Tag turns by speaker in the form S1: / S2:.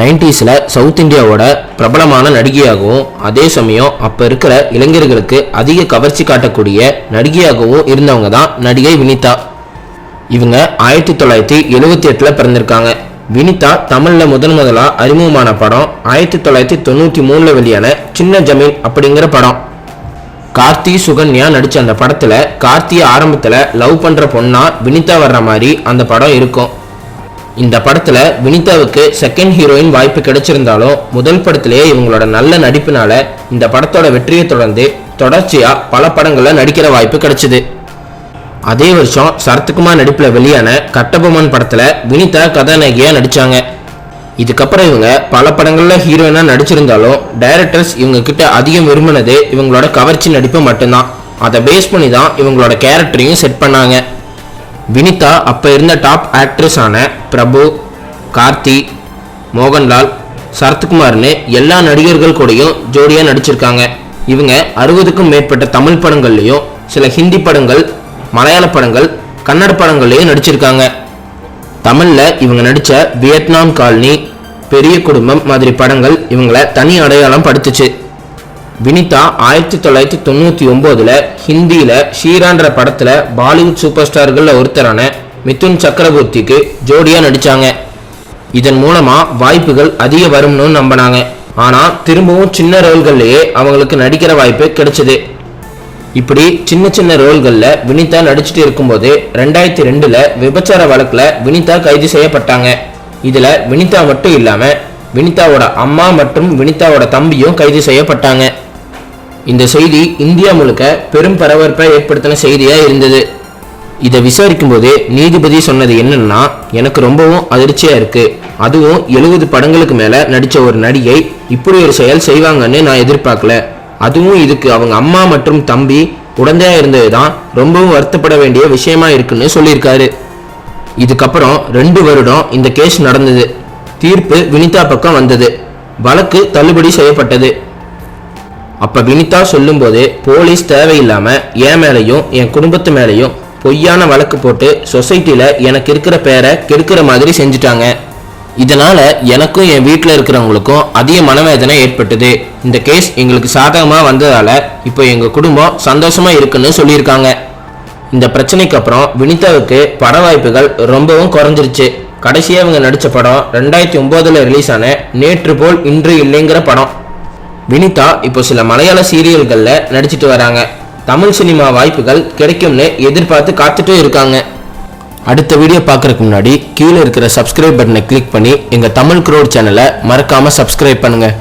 S1: நைன்டிஸில் south இந்தியாவோட பிரபலமான நடிகையாகவும் அதே சமயம் அப்போ இருக்கிற இளைஞர்களுக்கு அதிக கவர்ச்சி காட்டக்கூடிய நடிகையாகவும் இருந்தவங்க தான் நடிகை வினிதா. இவங்க ஆயிரத்தி தொள்ளாயிரத்தி எழுவத்தி எட்டில் பிறந்திருக்காங்க. வினிதா தமிழில் முதன் முதலாக அறிமுகமான படம் ஆயிரத்தி தொள்ளாயிரத்தி தொண்ணூற்றி மூணில் வெளியான சின்ன ஜமீன் அப்படிங்கிற படம். கார்த்தி சுகன்யா நடித்த அந்த படத்தில் கார்த்தி ஆரம்பத்தில் லவ் பண்ணுற பொண்ணா வினிதா வர்ற மாதிரி அந்த படம் இருக்கும். இந்த படத்துல வினிதாவுக்கு செகண்ட் ஹீரோயின் வாய்ப்பு கிடைச்சிருந்தாலும் முதல் படத்திலேயே இவங்களோட நல்ல நடிப்பினால இந்த படத்தோட வெற்றியை தொடர்ந்து தொடர்ச்சியா பல படங்கள்ல நடிக்கிற வாய்ப்பு கிடைச்சது. அதே வருஷம் சரத்குமார் நடிப்புல வெளியான கட்டபொம்மன் படத்துல வினிதா கதாநாயகியா நடிச்சாங்க. இதுக்கப்புறம் இவங்க பல படங்கள்ல ஹீரோயினா நடிச்சிருந்தாலும் டைரக்டர்ஸ் இவங்க கிட்ட அதிகம் விரும்பினது இவங்களோட கவர்ச்சி நடிப்பு மட்டும்தான். அதை பேஸ் பண்ணி தான் இவங்களோட கேரக்டரையும் செட் பண்ணாங்க. வினிதா அப்போ இருந்த டாப் ஆக்ட்ரஸ் ஆன பிரபு கார்த்தி மோகன்லால் சரத்குமார்னு எல்லா நடிகர்கள் கூடயும் ஜோடியாக நடிச்சிருக்காங்க. இவங்க அறுபதுக்கும் மேற்பட்ட தமிழ் படங்கள்லயும் சில ஹிந்தி படங்கள் மலையாள படங்கள் கன்னட படங்கள்லேயும் நடிச்சிருக்காங்க. தமிழில் இவங்க நடித்த வியட்நாம் காலனி பெரிய குடும்பம் மாதிரி படங்கள் இவங்களை தனி அடையாளம் படுத்துச்சு. வினிதா ஆயிரத்தி தொள்ளாயிரத்தி தொண்ணூற்றி ஒம்போதில் ஹிந்தியில் ஷீரான்ற படத்தில் பாலிவுட் சூப்பர் ஸ்டார்களில் ஒருத்தரான மிதுன் சக்கரவர்த்திக்கு ஜோடியாக நடித்தாங்க இதன் மூலமாக வாய்ப்புகள் அதிக வரும்னு நம்பினாங்க. ஆனால் திரும்பவும் சின்ன ரோல்கள்லேயே அவங்களுக்கு நடிக்கிற வாய்ப்பு கிடைச்சது. இப்படி சின்ன சின்ன ரோல்களில் வினிதா நடிச்சிட்டு இருக்கும்போது ரெண்டாயிரத்தி ரெண்டில் விபச்சார வழக்கில் வினிதா கைது செய்யப்பட்டாங்க. இதில் வினிதா மட்டும் இல்லாமல் வினிதாவோட அம்மா மற்றும் வினிதாவோட தம்பியும் கைது செய்யப்பட்டாங்க. இந்த செய்தி இந்தியா முழுக்க பெரும் பரபரப்பை ஏற்படுத்தின செய்தியாக இருந்தது. இதை விசாரிக்கும் போது நீதிபதி சொன்னது என்னன்னா எனக்கு ரொம்பவும் அதிர்ச்சியாக இருக்கு. அதுவும் எழுபது படங்களுக்கு மேலே நடித்த ஒரு நடிகை இப்படி ஒரு செயல் செய்வாங்கன்னு நான் எதிர்பார்க்கல. அதுவும் இதுக்கு அவங்க அம்மா மற்றும் தம்பி உடந்தையா இருந்தது தான் ரொம்பவும் வருத்தப்பட வேண்டிய விஷயமா இருக்குன்னு சொல்லியிருக்காரு. இதுக்கப்புறம் ரெண்டு வருடம் இந்த கேஸ் நடந்தது. தீர்ப்பு வினிதா பக்கம் வந்தது. வழக்கு தள்ளுபடி செய்யப்பட்டது. அப்போ வினிதா சொல்லும்போது போலீஸ் தேவையில்லாமல் என் மேலேயும் என் குடும்பத்து மேலேயும் பொய்யான வழக்கு போட்டு சொசைட்டியில் எனக்கு இருக்கிற பேரை கெடுக்கிற மாதிரி செஞ்சுட்டாங்க. இதனால் எனக்கும் என் வீட்டில் இருக்கிறவங்களுக்கும் அதிக மனவேதனை ஏற்பட்டது. இந்த கேஸ் எங்களுக்கு சாதகமாக வந்ததால இப்போ எங்கள் குடும்பம் சந்தோஷமாக இருக்குன்னு சொல்லியிருக்காங்க. இந்த பிரச்சனைக்கு அப்புறம் வினிதாவுக்கு பட வாய்ப்புகள் ரொம்பவும் குறைஞ்சிருச்சு. கடைசியாக இவங்க நடித்த படம் ரெண்டாயிரத்தி ஒம்போதில் ரிலீஸ் ஆன நேற்று போல் இன்று இல்லைங்கிற படம். வினிதா இப்போ சில மலையாள சீரியல்களில் நடிச்சிட்டு வராங்க. தமிழ் சினிமா வாய்ப்புகள் கிடைக்கும்னு எதிர்பார்த்து காத்துட்டும் இருக்காங்க. அடுத்த வீடியோ பார்க்குறதுக்கு முன்னாடி கீழே இருக்கிற சப்ஸ்கிரைப் பட்டனை கிளிக் பண்ணி எங்கள் தமிழ் க்ரோட் சேனலை மறக்காமல் சப்ஸ்கிரைப் பண்ணுங்கள்